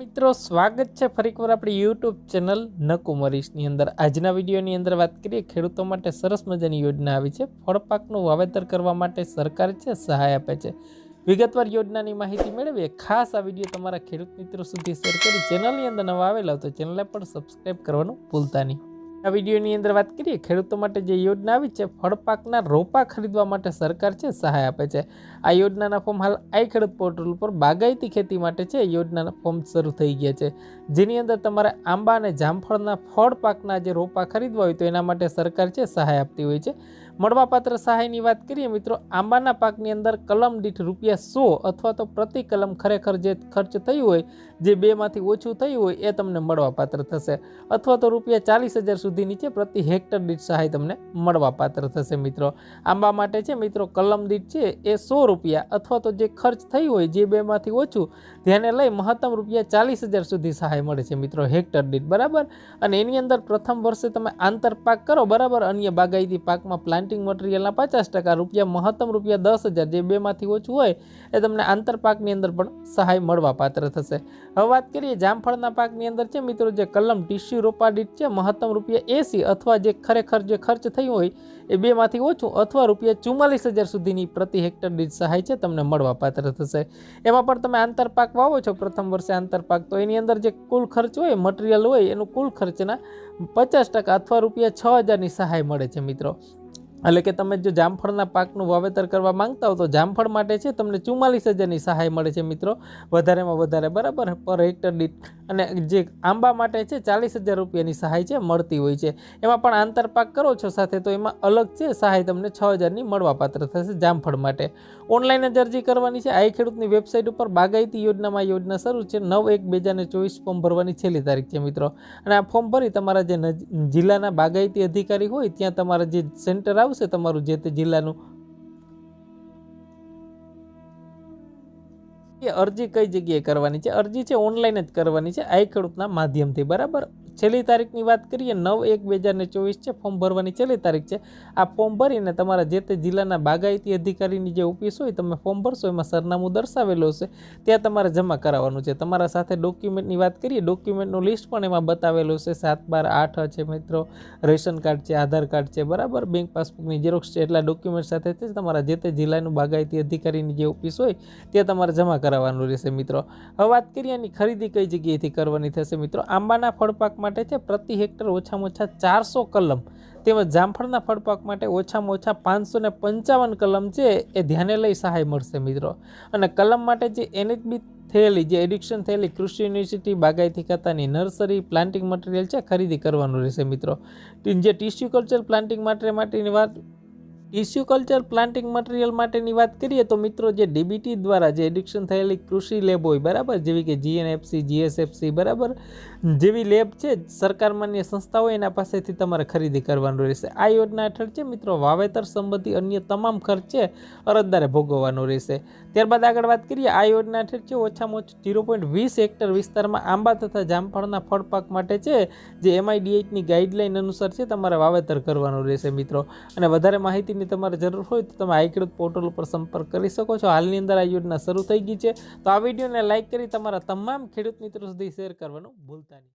મિત્રો, સ્વાગત છે ફરી એકવાર આપણી યુટ્યુબ ચેનલ નકુમરીશની અંદર. આજના વિડીયોની અંદર વાત કરીએ, ખેડૂતો માટે સરસ મજાની યોજના આવી છે. ફળપાકનું વાવેતર કરવા માટે સરકાર છે, સહાય આપે છે. વિગતવાર યોજનાની માહિતી મેળવીએ. ખાસ આ વીડિયો તમારા ખેડૂત મિત્રો સુધી શેર કરી ચેનલની અંદર નવા આવેલા તો ચેનલને પણ સબસ્ક્રાઈબ કરવાનું ભૂલતા નહીં. આ વિડીયોની અંદર વાત કરીએ, ખેડૂતો માટે જે યોજના આવી છે, ફળપાકના રોપા ખરીદવા માટે સરકાર છે, સહાય આપે છે. આ યોજનાના ફોર્મ હાલ આઈ ખેડૂત પોર્ટલ ઉપર બાગાયતી ખેતી માટે છે યોજનાના ફોર્મ શરૂ થઈ ગયા છે. જેની અંદર તમારે આંબા અને જામફળના ફળ પાકના જે રોપા ખરીદવા હોય તો એના માટે સરકાર છે, સહાય આપતી હોય છે. મળવાપાત્ર સહાયની વાત કરીએ, મિત્રો, આંબાના પાકની અંદર કલમ દીઠ રૂપિયા સો અથવા તો પ્રતિ કલમ ખરેખર જે ખર્ચ થયું હોય, જે બેમાંથી ઓછું થયું હોય, એ તમને મળવાપાત્ર થશે. અથવા તો રૂપિયા ચાલીસ હજાર સુધી નીચે પ્રતિ હેક્ટર દીઠ સહાય તમને મળવાપાત્ર થશે, મિત્રો. આંબા માટે છે, મિત્રો, કલમ દીઠ છે, એ સો રૂપિયા અથવા તો જે ખર્ચ થયું હોય, જે બેમાંથી ઓછું, ધ્યાને લઈ મહત્તમ રૂપિયા ચાલીસ હજાર સુધી સહાય મળે છે, મિત્રો, હેક્ટર દીઠ, બરાબર? અને એની અંદર પ્રથમ વર્ષે તમે આંતરપાક કરો, બરાબર? અન્ય બાગાયતી પાકમાં પ્લાન્ટિંગ મટીરિયલના પચાસ ટકા રૂપિયા, મહત્તમ રૂપિયા દસ હજાર જે બેમાંથી ઓછું હોય, એ તમને આંતરપાકની અંદર પણ સહાય મળવા પાત્ર થશે. હવે વાત કરીએ જામફળના પાકની અંદર છે મિત્રો, જે કલમ ટીસ્યુ રોપા છે, મહત્તમ રૂપિયા એસી અથવા જે ખરેખર જે ખર્ચ થયું હોય, એ બેમાંથી ઓછું અથવા રૂપિયા ચુમ્માલીસ હજાર સુધીની પ્રતિ હેક્ટર દીઠ સહાય છે તમને મળવા પાત્ર થશે. એમાં પણ તમે આંતરપાક વાવો છો, પ્રથમ વર્ષે આંતરપાક તો એની અંદર જે કુલ ખર્ચ હોય મટીરિયલ હોય, એનું કુલ ખર્ચના પચાસ ટકા અથવા રૂપિયા છ હજારની સહાય મળે છે મિત્રો. એટલે કે તમે જો જામફળના પાકનું વાવેતર કરવા માંગતા હો, તો જામફળ માટે છે તમને ચુમ્માલીસ હજારની સહાય મળે છે મિત્રો. વધારેમાં વધારે, બરાબર? પર હેક્ટર દીઠ. અને જે આંબા માટે છે ચાલીસ હજાર રૂપિયાની સહાય છે, મળતી હોય છે. એમાં પણ આંતરપાક કરો છો સાથે, તો એમાં અલગ છે સહાય તમને છ હજારની મળવાપાત્ર થશે જામફળ માટે. ઓનલાઈન જ અરજી કરવાની છે. આઈ ખેડૂતની વેબસાઇટ ઉપર બાગાયતી યોજનામાં યોજના શરૂ છે. નવ એક બે હજાર ચોવીસ ફોર્મ ભરવાની છેલ્લી તારીખ છે મિત્રો. અને આ ફોર્મ ભરી તમારા જે જિલ્લાના બાગાયતી અધિકારી હોય, ત્યાં તમારા જે સેન્ટર આવશે તમારું જે તે જિલ્લાનું? એ અરજી કઈ જગ્યાએ કરવાની છે? અરજી છે ઓનલાઈન જ કરવાની છે, આઈ ખેડૂતના માધ્યમથી, બરાબર? છેલ્લી તારીખની વાત કરીએ, નવ એક બે હજાર ચોવીસ છે, ફોર્મ ભરવાની છેલ્લી તારીખ છે. આ ફોર્મ ભરીને તમારા જે તે જિલ્લાના બાગાયતી અધિકારીની જે ઓફિસ હોય, તમે ફોર્મ ભરશો, એમાં સરનામું દર્શાવેલું હશે. ત્યાં તમારે જમા કરાવવાનું છે. તમારા સાથે ડોક્યુમેન્ટની વાત કરીએ, ડોક્યુમેન્ટનું લિસ્ટ પણ એમાં બતાવેલું છે. સાત બાર આઠ છે મિત્રો. રેશન કાર્ડ છે, આધાર કાર્ડ છે, બરાબર? બેંક પાસબુકની ઝેરોક્ષ છે, એટલા ડોક્યુમેન્ટ સાથે જ તમારા જે તે જિલ્લાનું બાગાયતી અધિકારીની જે ઓફિસ હોય, ત્યાં તમારે જમા કરાવવાનું રહેશે મિત્રો. હવે વાત કરીએ એની ખરીદી કઈ જગ્યાએથી કરવાની થશે મિત્રો? આંબાના ફળપાક માટે છે પ્રતિ હેક્ટર ઓછામાં ઓછા ચારસો કલમ. તેમજ જામફળના ફળપાક માટે ઓછામાં ઓછા પાંચસો ને પંચાવન કલમ છે એ ધ્યાને લઈ સહાય મળશે મિત્રો. અને કલમ માટે જે એનએચબી થયેલી, જે એડિક્શન થયેલી કૃષિ યુનિવર્સિટી બાગાયતી ખાતાની નર્સરી પ્લાન્ટિંગ મટીરિયલ છે ખરીદી કરવાનું રહેશે મિત્રો. જે ટિશ્યુ કલ્ચર પ્લાન્ટિંગ માટે માટેની વાત ટિશ્યુ કલ્ચર પ્લાન્ટિંગ મટીરિયલ માટેની વાત કરીએ તો મિત્રો જે ડીબીટી દ્વારા જે એડિક્શન થયેલી કૃષિ લેબ હોય, બરાબર? જેવી કે જીએનએફસી, જીએસએફસી, બરાબર? જેવી લેબ છે, સરકાર માન્ય સંસ્થા હોય એના પાસેથી તમારે ખરીદી કરવાનું રહેશે. આ યોજના હેઠળ છે મિત્રો વાવેતર સંબંધી અન્ય તમામ ખર્ચે અરજદારે ભોગવવાનો રહેશે. ત્યારબાદ આગળ વાત કરીએ, આ યોજના હેઠળ છે ઓછામાં ઓછું ઝીરો પોઈન્ટ વીસ હેક્ટર વિસ્તારમાં આંબા તથા જામફળના ફળપાક માટે છે, જે એમઆઈડીએચની ગાઈડલાઈન અનુસાર છે, તમારે વાવેતર કરવાનું રહેશે મિત્રો. અને વધારે માહિતીની તમારે જરૂર હોય તો તમે આઈ પોર્ટલ ઉપર સંપર્ક કરી શકો છો. હાલની અંદર આ યોજના શરૂ થઈ ગઈ છે. તો આ વિડીયોને લાઇક કરી તમારા તમામ ખેડૂત મિત્રો સુધી શેર કરવાનું ભૂલતા નહીં.